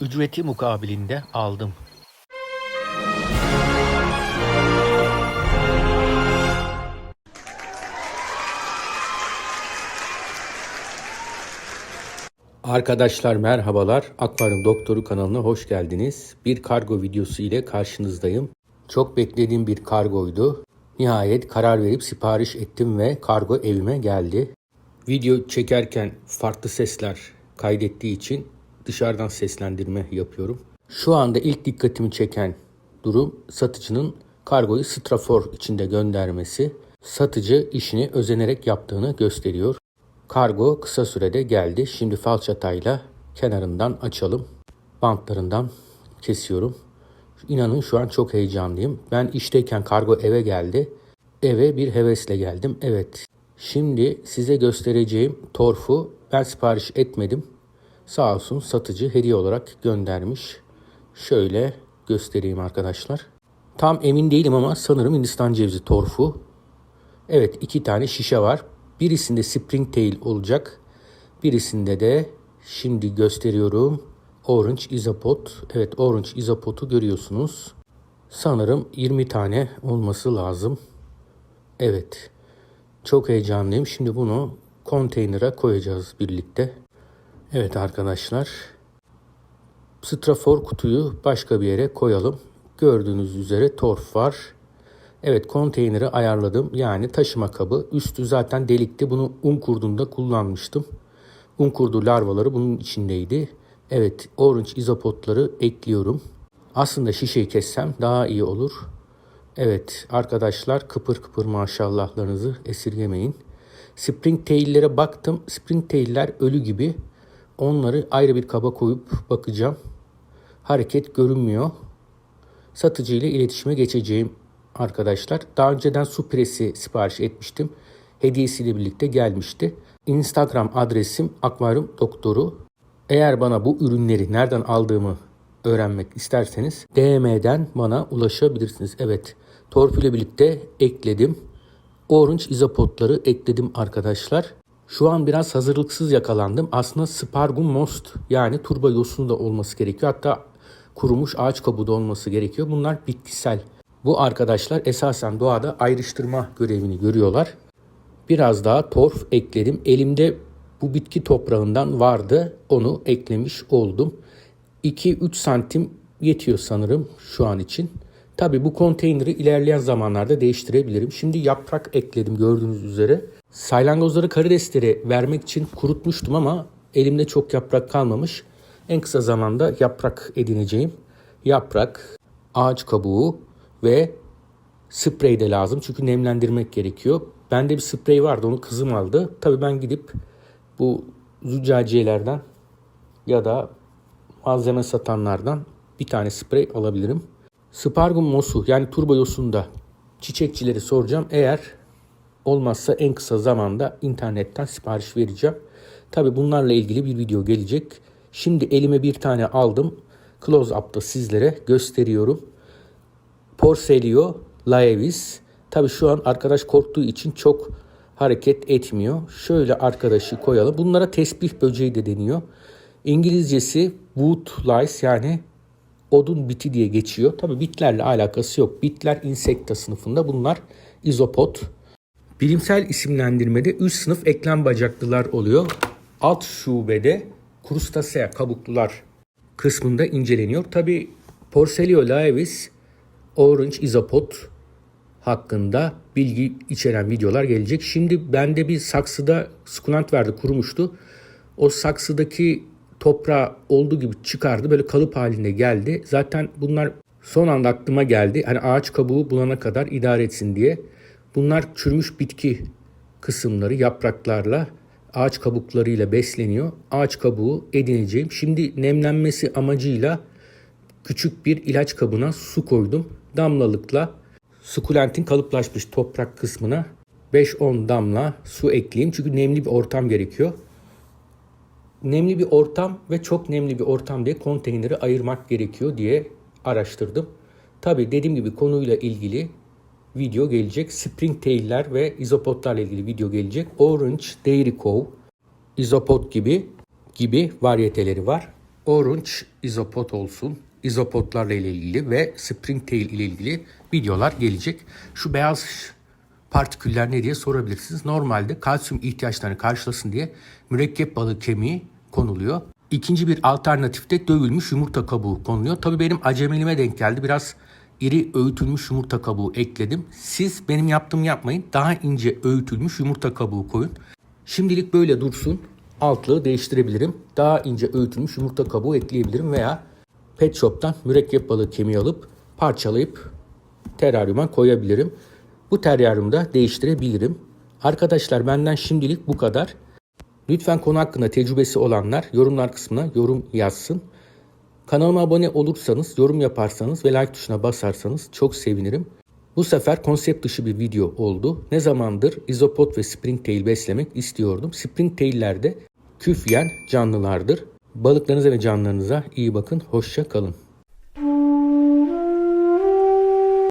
Ücreti mukabilinde aldım. Arkadaşlar merhabalar. Akvaryum Doktoru kanalına hoş geldiniz. Bir kargo videosu ile karşınızdayım. Çok beklediğim bir kargoydu. Nihayet karar verip sipariş ettim ve kargo evime geldi. Video çekerken farklı sesler kaydettiği için dışarıdan seslendirme yapıyorum. Şu anda ilk dikkatimi çeken durum satıcının kargoyu strafor içinde göndermesi. Satıcı işini özenerek yaptığını gösteriyor. Kargo kısa sürede geldi. Şimdi falçatayla kenarından açalım. Bantlarından kesiyorum. İnanın şu an çok heyecanlıyım. Ben işteyken kargo eve geldi. Eve bir hevesle geldim. Evet. Şimdi size göstereceğim torfu ben sipariş etmedim. Sağ olsun satıcı hediye olarak göndermiş. Şöyle göstereyim arkadaşlar. Tam emin değilim ama sanırım Hindistan cevizi torfu. Evet iki tane şişe var. Birisinde Springtail olacak. Birisinde de şimdi gösteriyorum. Orange Isopod. Evet Orange Isopod'u görüyorsunuz. Sanırım 20 tane olması lazım. Evet. Çok heyecanlıyım. Şimdi bunu konteynere koyacağız birlikte. Evet arkadaşlar. Strafor kutuyu başka bir yere koyalım. Gördüğünüz üzere torf var. Evet konteyneri ayarladım. Yani taşıma kabı. Üstü zaten delikti. Bunu un kurdunda kullanmıştım. Un kurdu larvaları bunun içindeydi. Evet orange izopotları ekliyorum. Aslında şişeyi kessem daha iyi olur. Evet arkadaşlar kıpır kıpır maşallahlarınızı esirgemeyin. Springtail'lere baktım. Springtail'ler ölü gibi. Onları ayrı bir kaba koyup bakacağım. Hareket görünmüyor. Satıcı ile iletişime geçeceğim arkadaşlar. Daha önceden su presi sipariş etmiştim. Hediyesiyle birlikte gelmişti. Instagram adresim akvaryum doktoru. Eğer bana bu ürünleri nereden aldığımı öğrenmek isterseniz DM'den bana ulaşabilirsiniz. Evet torpille birlikte ekledim. Orange izopotları ekledim arkadaşlar. Şu an biraz hazırlıksız yakalandım. Aslında Spargum most yani turba yosunu da olması gerekiyor. Hatta kurumuş ağaç kabuğu da olması gerekiyor. Bunlar bitkisel. Bu arkadaşlar esasen doğada ayrıştırma görevini görüyorlar. Biraz daha torf ekledim. Elimde bu bitki toprağından vardı. Onu eklemiş oldum. 2-3 santim yetiyor sanırım şu an için. Tabi bu konteyneri ilerleyen zamanlarda değiştirebilirim. Şimdi yaprak ekledim gördüğünüz üzere. Saylangozları karidesleri vermek için kurutmuştum ama elimde çok yaprak kalmamış. En kısa zamanda yaprak edineceğim. Yaprak, ağaç kabuğu ve sprey de lazım. Çünkü nemlendirmek gerekiyor. Bende bir sprey vardı onu kızım aldı. Tabi ben gidip bu züccaciyelerden ya da malzeme satanlardan bir tane sprey alabilirim. Spargum mosu yani turbo yosunda çiçekçileri soracağım. Eğer olmazsa en kısa zamanda internetten sipariş vereceğim. Tabi bunlarla ilgili bir video gelecek. Şimdi elime bir tane aldım. Close up'ta sizlere gösteriyorum. Porcelio laevis. Tabi şu an arkadaş korktuğu için çok hareket etmiyor. Şöyle arkadaşı koyalım. Bunlara tesbih böceği de deniyor. İngilizcesi wood lice yani odun biti diye geçiyor. Tabi bitlerle alakası yok. Bitler insekta sınıfında. Bunlar izopod. Bilimsel isimlendirmede üst sınıf eklem bacaklılar oluyor. Alt şubede krustasea kabuklular kısmında inceleniyor. Tabi Porcelio laevis Orange Isopod hakkında bilgi içeren videolar gelecek. Şimdi bende bir saksıda sukulent verdi kurumuştu. O saksıdaki toprağı olduğu gibi çıkardı. Böyle kalıp halinde geldi. Zaten bunlar son anda aklıma geldi. Hani ağaç kabuğu bulana kadar idare etsin diye. Bunlar çürümüş bitki kısımları yapraklarla ağaç kabuklarıyla besleniyor. Ağaç kabuğu edineceğim. Şimdi nemlenmesi amacıyla küçük bir ilaç kabına su koydum. Damlalıkla sukulentin kalıplaşmış toprak kısmına 5-10 damla su ekleyeyim. Çünkü nemli bir ortam gerekiyor. Nemli bir ortam ve çok nemli bir ortam diye konteyneri ayırmak gerekiyor diye araştırdım. Tabi dediğim gibi konuyla ilgili video gelecek. Springtail'ler ve izopodlarla ilgili video gelecek. Orange, Dairy Cow, izopod gibi gibi varyeteleri var. orange izopot olsun. İzopotlarla ilgili ve springtail ile ilgili videolar gelecek. Şu beyaz partiküller ne diye sorabilirsiniz. Normalde kalsiyum ihtiyaçlarını karşılasın diye mürekkep balığı kemiği konuluyor. İkinci bir alternatifte dövülmüş yumurta kabuğu konuluyor. Tabii benim acemiliğime denk geldi. Biraz iri öğütülmüş yumurta kabuğu ekledim. Siz benim yaptığımı yapmayın. Daha ince öğütülmüş yumurta kabuğu koyun. Şimdilik böyle dursun. Altlığı değiştirebilirim. Daha ince öğütülmüş yumurta kabuğu ekleyebilirim veya pet shop'tan mürekkep balığı kemiği alıp parçalayıp teraryuma koyabilirim. Bu teraryumda değiştirebilirim. Arkadaşlar benden şimdilik bu kadar. Lütfen konu hakkında tecrübesi olanlar yorumlar kısmına yorum yazsın. Kanalıma abone olursanız, yorum yaparsanız ve like tuşuna basarsanız çok sevinirim. Bu sefer konsept dışı bir video oldu. Ne zamandır izopod ve springtail beslemek istiyordum. Springtail'ler de küf yiyen canlılardır. Balıklarınıza ve canlarınıza iyi bakın. Hoşça kalın.